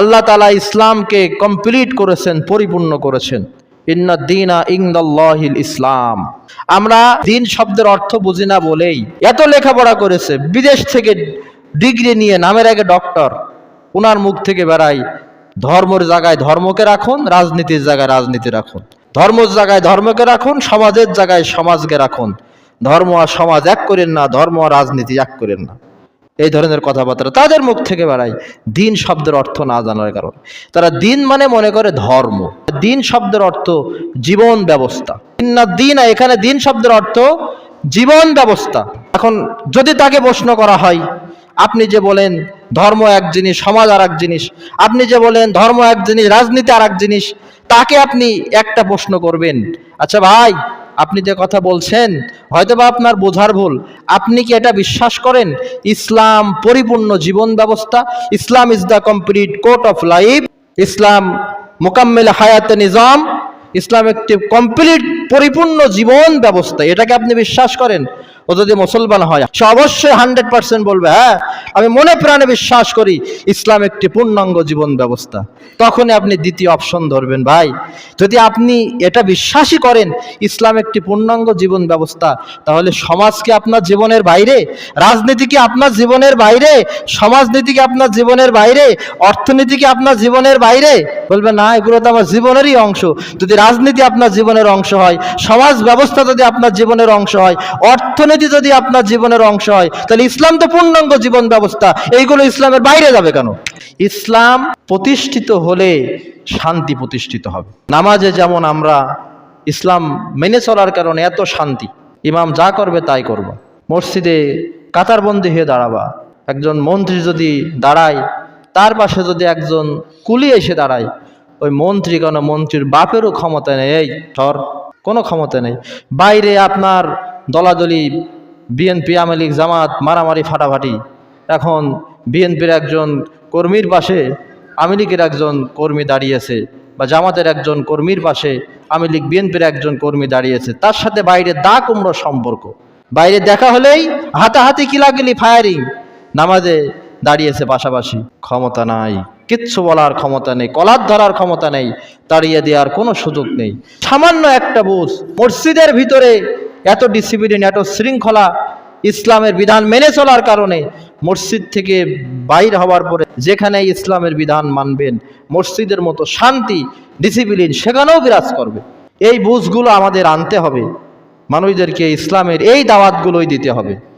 আল্লাহ তালা ইসলামকে কমপ্লিট করেছেন, পরিপূর্ণ করেছেন। ইন্না দিনা ইংদাল্লাহিল ইসলাম। আমরা দিন শব্দের অর্থ বুঝি না বলেই এত লেখাপড়া করেছে, বিদেশ থেকে ডিগ্রি নিয়ে নামের আগে ডক্টর ওনার মুখ থেকে বেড়াই, ধর্মের জায়গায় ধর্মকে রাখুন, রাজনীতির জায়গায় রাজনীতি রাখুন। ধর্মের জায়গায় ধর্মকে রাখুন, সমাজের জায়গায় সমাজকে রাখুন। ধর্ম আর সমাজ এক করেন না, ধর্ম আর রাজনীতি এক করেন না। এই ধরনের কথাবার্তা তাদের মুখ থেকে বেড়ায়। দিন শব্দের অর্থ না জানার কারণে। তারা দিন মানে মনে করে ধর্ম। দিন শব্দের অর্থ জীবন ব্যবস্থা। না দিন, এখানে দিন শব্দের অর্থ জীবন ব্যবস্থা। এখন যদি তাকে প্রশ্ন করা হয়, আপনি যে বলেন ধর্ম এক জিনিস, সমাজ আর এক জিনিস, আপনি যে বলেন ধর্ম এক জিনিস, রাজনীতি আর এক জিনিস, তাকে আপনি একটা প্রশ্ন করবেন আচ্ছা ভাই আপনি যে কথা বলছেন হয়তো বা আপনার বোঝার ভুল। আপনি কি এটা বিশ্বাস করেন? ইসলাম পরিপূর্ণ জীবন ব্যবস্থা। Islam is the complete code of life ইসলাম মোকাম্মেল হায়াত নিজাম। ইসলাম একটি কমপ্লিট পরিপূর্ণ জীবন ব্যবস্থা। এটাকে আপনি বিশ্বাস করেন? ও যদি মুসলমান হয়, সে অবশ্যই হান্ড্রেড পার্সেন্ট বলবে হ্যাঁ আমি মনে প্রাণে বিশ্বাস করি, ইসলাম একটি পূর্ণাঙ্গ জীবন ব্যবস্থা। তখনই আপনি দ্বিতীয় অপশন ধরবেন, ভাই। যদি আপনি এটা বিশ্বাসই করেন, ইসলাম একটি পূর্ণাঙ্গ জীবন ব্যবস্থা, তাহলে সমাজ কি আপনার জীবনের বাইরে? রাজনীতি কি আপনার জীবনের বাইরে? সমাজনীতি কি আপনার জীবনের বাইরে? অর্থনীতি কি আপনার জীবনের বাইরে? বলবে না, এগুলো তো আমার জীবনেরই অংশ। যদি রাজনীতি আপনার জীবনের অংশ হয়, সমাজ ব্যবস্থা যদি আপনার জীবনের অংশ হয়, অর্থনীতি যদি আপনার জীবনের অংশ হয়, তাহলে ইসলাম তো পূর্ণাঙ্গ জীবন ব্যবস্থা। এইগুলো ইসলামের বাইরে যাবে কেন? ইসলাম প্রতিষ্ঠিত হলে শান্তি প্রতিষ্ঠিত হবে। নামাজে যেমন আমরা ইসলাম মেনে চলার কারণে এত শান্তি, ইমাম যা করবে তাই করব। মসজিদে কাতারবন্দি হয়ে দাঁড়াবা। একজন মন্ত্রী যদি দাঁড়ায়, তার পাশে যদি একজন কুলি এসে দাঁড়ায়, ওই মন্ত্রী কেন মন্ত্রীর বাপেরও ক্ষমতা নেই? এই সর, কোনো ক্ষমতা নেই। বাইরে আপনার দলাদলি, বিএনপি, আওয়ামী লীগ, জামাত, মারামারি, ফাটাফাটি। এখন বিএনপির একজন কর্মীর পাশে আওয়ামী লীগের একজন কর্মী দাঁড়িয়েছে বা জামাতের একজন কর্মীর পাশে আওয়ামী লীগ বিএনপির একজন কর্মী দাঁড়িয়েছে তার সাথে বাইরে দা কুমড়ো সম্পর্ক। বাইরে দেখা হলেই হাতাহাতি কিলাকিলি ফায়ারিং নামাজে দাঁড়িয়েছে পাশাপাশি। ক্ষমতা নাই, কিচ্ছু বলার ক্ষমতা নেই, কলার ধরার ক্ষমতা নেই, তাড়িয়ে দেওয়ার কোনো সুযোগ নেই। সামান্য একটা বুঝ, মসজিদের ভিতরে এত ডিসিপ্লিন এত শৃঙ্খলা ইসলামের বিধান মেনে চলার কারণে মসজিদ থেকে বাইর হওয়ার পরে যেখানে ইসলামের বিধান মানবেন, মসজিদের মতো শান্তি ডিসিপ্লিন সেখানেও বিরাজ করবে। এই বুঝগুলো আমাদের আনতে হবে। মানুষদেরকে ইসলামের এই দাওয়াতগুলোই দিতে হবে।